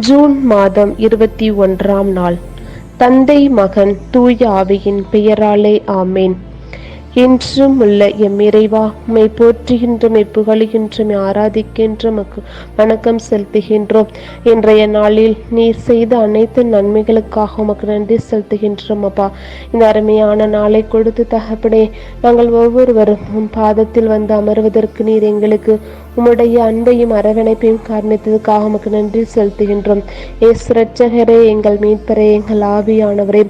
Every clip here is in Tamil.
ஜூன் மாதம் இருபத்தி ஒன்றாம் நாள். தந்தை மகன் தூய ஆவியின் பெயராலே ஆமேன். என்றும் உள்ள எம் இறைவா உம்மை போற்றுகின்றோம் புகழுகின்றோம் ஆராதிக்கின்றோம் மக்கு வணக்கம் செலுத்துகின்றோம். இன்றைய நாளில் நீர் செய்த அனைத்து நன்மைகளுக்காக உமக்கு நன்றி செலுத்துகின்றோம் அப்பா. இந்த அருமையான நாளை கொடுத்து தகப்படே நாங்கள் ஒவ்வொருவரும் பாதத்தில் வந்து அமர்வதற்கு நீர் எங்களுக்கு உம்முடைய அன்பையும் அரவணைப்பையும் காரணத்திற்காக உமக்கு நன்றி செலுத்துகின்றோம். ஏ ரட்சகரே எங்கள் மீட்பரே எங்கள் ஆவியானவரே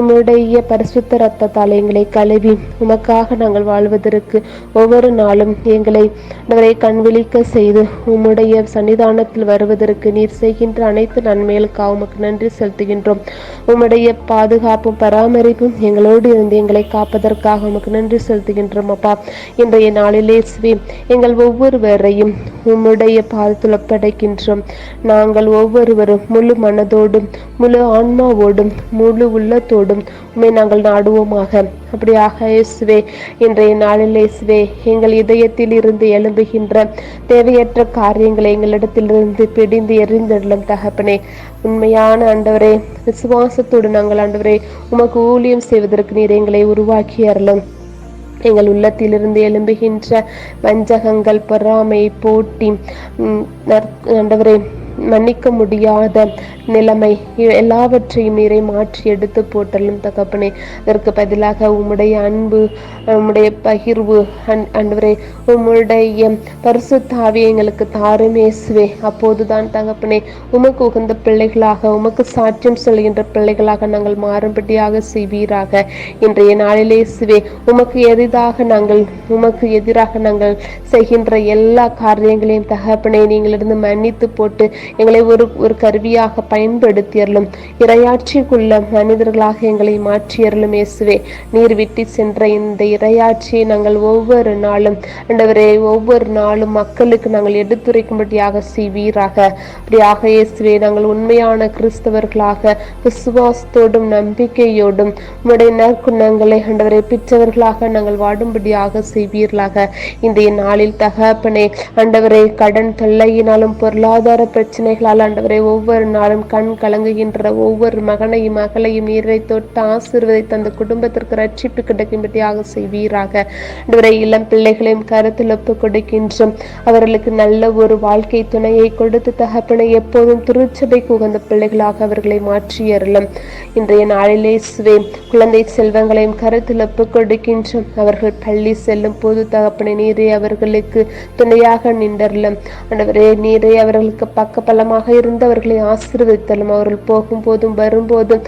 உம்முடைய பரிசுத்த ரத்தத்தால் எங்களை கழுவி உமக்காக நாங்கள் வாழ்வதற்கு ஒவ்வொரு நாளும் எங்களை அவரை கண்விழிக்க செய்து உம்முடைய சன்னிதானத்தில் வருவதற்கு நீர் செய்கின்ற அனைத்து நன்மைகளுக்காக உமக்கு நன்றி செலுத்துகின்றோம். உம்முடைய பாதுகாப்பும் பராமரிப்பும் எங்களோடு இருந்து எங்களை காப்பதற்காக உமக்கு நன்றி செலுத்துகின்றோம் அப்பா. இன்றைய நாளிலே ஸ்ரீ எங்கள் ஒவ்வொருவரையும் உம்முடைய பாதத்தில் ஒப்படைக்கின்றோம் நாங்கள் ஒவ்வொருவரும் முழு மனதோடும் முழு ஆன்மாவோடும் முழு உள்ளத்தோடும் உண்மை நாங்கள் நாடுவோமாக. அப்படியாக இயேசுவே இன்றைய நாளில் இயேசுவே எங்கள் இதயத்தில் இருந்து எழும்புகின்ற தேவையற்ற காரியங்களை எங்களிடத்திலிருந்து பிடிந்து எறிந்தெழும் தகப்பனே. உண்மையான ஆண்டவரே விசுவாசத்தோடு நாங்கள் ஆண்டவரே உமக்கு ஊழியம் செய்வதற்கு நீர் எங்களை உருவாக்கி அருளும். எங்கள் உள்ளத்திலிருந்து எழும்புகின்ற வஞ்சகங்கள் பொறாமை போட்டி. ஆண்டவரே மன்னிக்க முடியாத நிலைமை. எல்லாவற்றையும் நீரை மாற்றி எடுத்து போட்டலும் தகப்பனே. அதற்கு பதிலாக உம்முடைய அன்பு உம்முடைய பகிர்வு அன் அன்பரே உம்முடைய பரிசுத்தாவி எங்களுக்கு தாரும் அப்போதுதான் தகப்பனே உமக்கு உகந்த பிள்ளைகளாக உமக்கு சாட்சியம் சொல்கின்ற பிள்ளைகளாக நாங்கள் மாறும்படியாக செய்வீராக. இன்றைய நாளிலே இயேசுவே உமக்கு எதிராக நாங்கள் உமக்கு எதிராக நாங்கள் செய்கின்ற எல்லா காரியங்களையும் தகப்பனை நீங்களிருந்து மன்னித்து போட்டு எங்களை ஒரு ஒரு கருவியாக பயன்படுத்தியறலும் இரையாட்சிக்குள்ள மனிதர்களாக எங்களை மாற்றியறலும் இயேசுவே. நீர் விட்டு சென்ற இந்த இரையாட்சியை நாங்கள் ஒவ்வொரு நாளும் ஆண்டவரே ஒவ்வொரு நாளும் மக்களுக்கு நாங்கள் எடுத்துரைக்கும்படியாக செய்வீராக. அப்படியாக இயேசுவே நாங்கள் உண்மையான கிறிஸ்தவர்களாக விசுவாசத்தோடும் நம்பிக்கையோடும் உடைய நற்குணங்களை ஆண்டவரை பிச்சவர்களாக நாங்கள் வாடும்படியாக செய்வீர்களாக. இந்த நாளில் தகப்பனே ஆண்டவரை கடன் தொல்லையினாலும் பொருளாதார பிரச்சனை பிரச்சனைகளால் ஆண்டவரை ஒவ்வொரு நாளும் கண் கலங்குகின்ற ஒவ்வொரு மகனையும் மகளையும் நீரை தொட்டு ஆசிர்வதை தந்த குடும்பத்திற்கு ரட்சிப்பு கிடைக்கும்படியாக செய்வீராக. ஆண்டவரை இளம் பிள்ளைகளையும் கருத்தில் ஒப்பு கொடுக்கின்றோம். அவர்களுக்கு நல்ல ஒரு வாழ்க்கை துணையை கொடுத்து தகப்பனை எப்போதும் திருச்சபைக்கு உகந்த பிள்ளைகளாக அவர்களை மாற்றியறலும் இன்றைய நாளிலே சுவே குழந்தை செல்வங்களையும் கருத்தில் ஒப்பு கொடுக்கின்றோம். அவர்கள் பள்ளி செல்லும் போது தகப்பனை நீரை அவர்களுக்கு துணையாக நின்றலும் ஆண்டவரே நீரை அவர்களுக்கு பக்கபலமாக இருந்து அவர்களை ஆசீர்வதித்தலும் அவர்கள் போகும்போதும் வரும்போதும்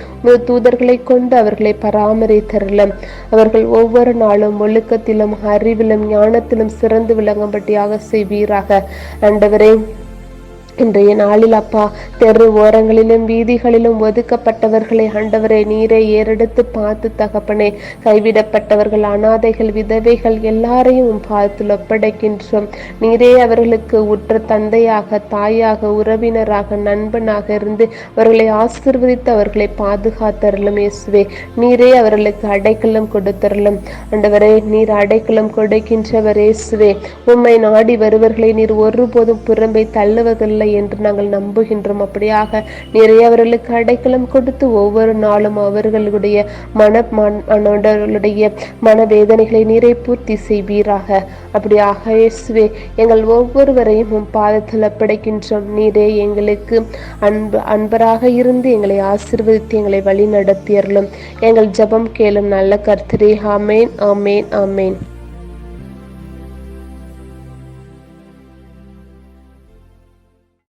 தூதர்களை கொண்டு அவர்களை பராமரித்தரலும். அவர்கள் ஒவ்வொரு நாளும் ஒழுக்கத்திலும் அறிவிலும் ஞானத்திலும் சிறந்து விளங்கும்படியாக செய்வீராக. ஆண்டவரே இன்றைய நாளில் அப்பா தெரு ஓரங்களிலும் வீதிகளிலும் ஒதுக்கப்பட்டவர்களை ஆண்டவரை நீரை ஏறெடுத்து பார்த்து தகப்பனே கைவிடப்பட்டவர்கள் அனாதைகள் விதவைகள் எல்லாரையும் பார்த்து ஒப்படைக்கின்றோம். நீரே அவர்களுக்கு உற்ற தந்தையாக தாயாக உறவினராக நண்பனாக இருந்து அவர்களை ஆசிர்வதித்து அவர்களை பாதுகாத்தரலும் இயேசுவே. நீரே அவர்களுக்கு அடைக்கலம் கொடுத்தரலும் ஆண்டவரே நீர் அடைக்கலம் கொடுக்கின்றவர் இயேசுவே. உம்மை நாடி வருவர்களை நீர் ஒருபோதும் புறம்பை தள்ளுவதில்லை. இல்லை என்று நாங்கள் நம்புகின்றோம். அப்படியாக நிறைய அவர்களுக்கு அடைக்கலம் கொடுத்து ஒவ்வொரு நாளும் அவர்களுடைய மன மனோடர்களுடைய மனவேதனைகளை நீரை பூர்த்தி செய்வீராக. அப்படியாக இயேசுவே எங்கள் ஒவ்வொருவரையும் உன் பாதத்தில் படைக்கின்றோம் நீரே எங்களுக்கு அன்பு அன்பராக இருந்து எங்களை ஆசிர்வதித்து எங்களை வழி நடத்தியர்களும் எங்கள் ஜபம் கேளும் நல்ல கர்த்தரே ஆமேன் ஆமேன் ஆமேன்.